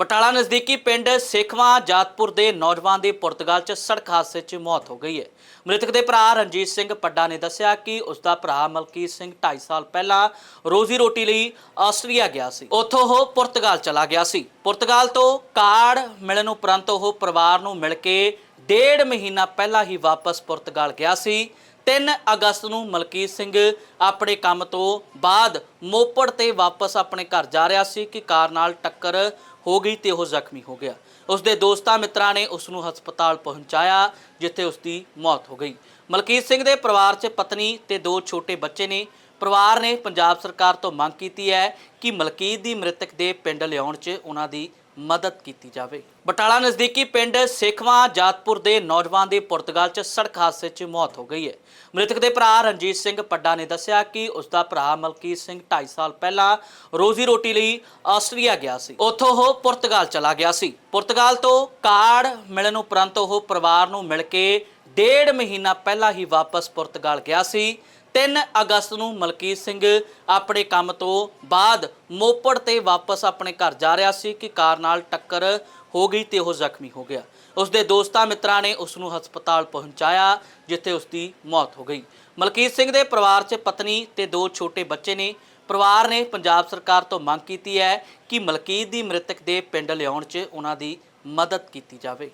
ਬਟਾਲਾ ਨਜ਼ਦੀਕੀ ਪਿੰਡ ਸੇਖਵਾਂ ਜਾਤਪੁਰ ਦੇ ਨੌਜਵਾਨ ਦੀ ਪੁਰਤਗਾਲ 'ਚ ਸੜਕ ਹਾਦਸੇ 'ਚ ਮੌਤ ਹੋ ਗਈ ਹੈ। ਮ੍ਰਿਤਕ ਦੇ ਭਰਾ ਰਣਜੀਤ ਸਿੰਘ ਪੱਡਾ ਨੇ ਦੱਸਿਆ ਕਿ ਉਸ ਦਾ ਭਰਾ ਮਲਕੀਤ ਸਿੰਘ 2.5 ਸਾਲ ਪਹਿਲਾਂ ਰੋਜ਼ੀ ਰੋਟੀ ਲਈ ਆਸਟਰੀਆ ਗਿਆ ਸੀ। ਉੱਥੋਂ ਉਹ ਪੁਰਤਗਾਲ ਚਲਾ ਗਿਆ ਸੀ। ਪੁਰਤਗਾਲ ਤੋਂ ਕਾਰਡ ਮਿਲਣ ਉਪਰੰਤ ਉਹ ਪਰਿਵਾਰ ਨੂੰ ਮਿਲ ਕੇ ਡੇਢ ਮਹੀਨਾ ਪਹਿਲਾਂ ਹੀ ਵਾਪਸ ਪੁਰਤਗਾਲ ਗਿਆ ਸੀ। 3 ਅਗਸਤ ਨੂੰ ਮਲਕੀਤ ਸਿੰਘ ਆਪਣੇ ਕੰਮ ਤੋਂ ਬਾਅਦ ਮੋਪੜ ਤੇ ਵਾਪਸ ਆਪਣੇ ਘਰ ਜਾ ਰਿਹਾ ਸੀ ਕਿ ਕਾਰ ਨਾਲ ਟੱਕਰ ਹੋ ਗਈ ਤੇ ਉਹ ਜ਼ਖਮੀ ਹੋ ਗਿਆ। ਉਸ ਦੇ ਦੋਸਤਾਂ ਮਿੱਤਰਾਂ ਨੇ ਉਸ ਨੂੰ ਹਸਪਤਾਲ ਪਹੁੰਚਾਇਆ, ਜਿੱਥੇ ਉਸ ਦੀ ਮੌਤ ਹੋ ਗਈ। ਮਲਕੀਤ ਸਿੰਘ ਦੇ ਪਰਿਵਾਰ 'ਚ ਪਤਨੀ ਤੇ ਦੋ ਛੋਟੇ ਬੱਚੇ ਨੇ। ਪਰਿਵਾਰ ਨੇ ਪੰਜਾਬ ਸਰਕਾਰ ਤੋਂ ਮੰਗ ਕੀਤੀ ਹੈ ਕਿ ਮਲਕੀਤ ਦੀ ਮ੍ਰਿਤਕ ਦੇ ਪਿੰਡ ਲਿਆਉਣ 'ਚ ਉਹਨਾਂ ਦੀ ਮਦਦ ਕੀਤੀ ਜਾਵੇ। ਬਟਾਲਾ ਨਜ਼ਦੀਕੀ ਪਿੰਡ ਸੇਖਵਾਂ ਜਾਤਪੁਰ ਦੇ ਨੌਜਵਾਨ ਦੀ ਪੁਰਤਗਾਲ 'ਚ ਸੜਕ ਹਾਦਸੇ 'ਚ ਮੌਤ ਹੋ ਗਈ ਹੈ। ਮ੍ਰਿਤਕ ਦੇ ਭਰਾ ਰਣਜੀਤ ਸਿੰਘ ਪੱਡਾ ਨੇ ਦੱਸਿਆ ਕਿ ਉਸ ਦਾ ਭਰਾ ਮਲਕੀਤ ਸਿੰਘ 2.5 ਸਾਲ ਪਹਿਲਾਂ ਰੋਜ਼ੀ ਰੋਟੀ ਲਈ ਆਸਟਰੀਆ ਗਿਆ ਸੀ। ਉੱਥੋਂ ਉਹ ਪੁਰਤਗਾਲ ਚਲਾ ਗਿਆ ਸੀ। ਪੁਰਤਗਾਲ ਤੋਂ ਕਾਰਡ ਮਿਲਣ ਉਪਰੰਤ ਉਹ ਪਰਿਵਾਰ ਨੂੰ ਮਿਲ ਕੇ ਡੇਢ ਮਹੀਨਾ ਪਹਿਲਾਂ ਹੀ ਵਾਪਸ ਪੁਰਤਗਾਲ ਗਿਆ ਸੀ। 3 ਅਗਸਤ ਨੂੰ ਮਲਕੀਤ ਸਿੰਘ ਆਪਣੇ ਕੰਮ ਤੋਂ ਬਾਅਦ ਮੋਪੜ ਤੇ ਵਾਪਸ ਆਪਣੇ ਘਰ ਜਾ ਰਿਹਾ ਸੀ ਕਿ ਕਾਰ ਨਾਲ ਟੱਕਰ ਹੋ ਗਈ ਤੇ ਉਹ ਜ਼ਖਮੀ ਹੋ ਗਿਆ। ਉਸ ਦੇ ਦੋਸਤਾਂ ਮਿੱਤਰਾਂ ਨੇ ਉਸ ਨੂੰ ਹਸਪਤਾਲ ਪਹੁੰਚਾਇਆ, ਜਿੱਥੇ ਉਸ ਦੀ ਮੌਤ ਹੋ ਗਈ। ਮਲਕੀਤ ਸਿੰਘ ਦੇ ਪਰਿਵਾਰ 'ਚ ਪਤਨੀ ਤੇ ਦੋ ਛੋਟੇ ਬੱਚੇ ਨੇ। ਪਰਿਵਾਰ ਨੇ ਪੰਜਾਬ ਸਰਕਾਰ ਤੋਂ ਮੰਗ ਕੀਤੀ ਹੈ ਕਿ ਮਲਕੀਤ ਦੀ ਮ੍ਰਿਤਕ ਦੇ ਪਿੰਡ ਲਿਆਉਣ 'ਚ ਉਹਨਾਂ ਦੀ ਮਦਦ ਕੀਤੀ ਜਾਵੇ।